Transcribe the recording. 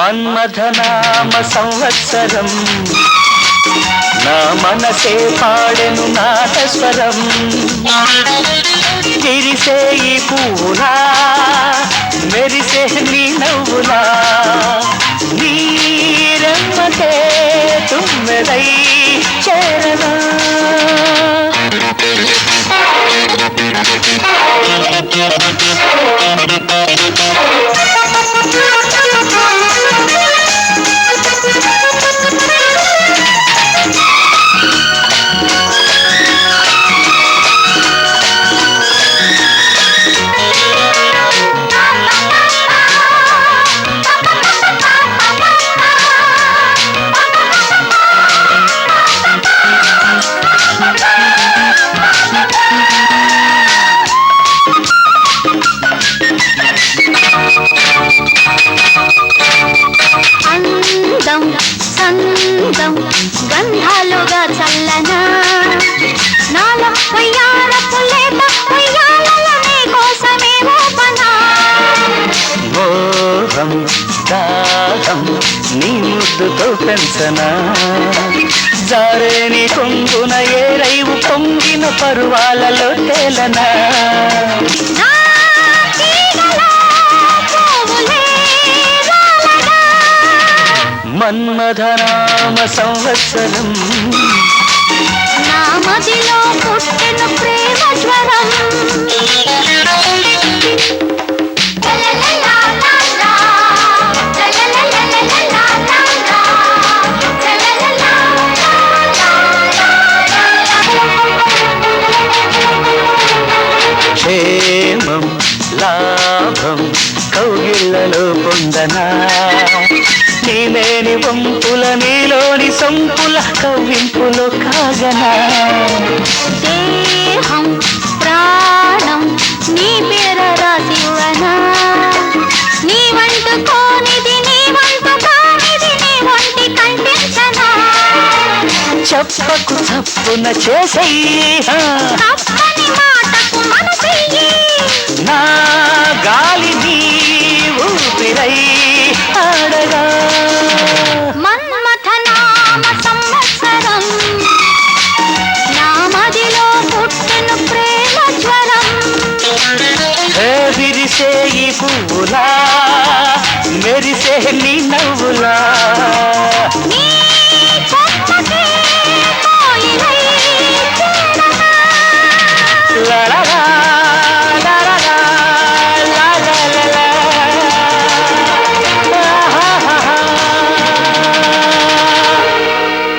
మన్మథనామ సంవత్సరం. నా మనసే పాడెను నాటస్వరం తిరిసే ఈ పువ్వులా మెరిసే నీ నవ్వులా నీరమ్మకే తుమ్మెదై చేరనా. అందం సందం గంధాలుగా చల్లనా? నాల మోహం దాహం నీ ముద్దుతో పెంచనా? కొంగున ఏ రైవు పొంగిన పరువాలలో తేలనా? మన్మధనామ సంవత్సరం. నా మదిలో పుట్టిన ప్రేమ జ్వరం. క్షేమం లాభం కౌగిళ్ళలో పొందనా? నీలేని వంపుల నీలోని సంపుల కవ్వింపులో కాగనా? దేహం ప్రాణం నీ పేర రాసివనా నీ వంటు కోనిది నీ వంటు కానిది నీ వంటి కంటించనా? చెప్పకు తప్పున చేసెయ్యి తప్పని మాటకు మనసెయ్యి నా గాలి भूला मेरी सहेली नवला।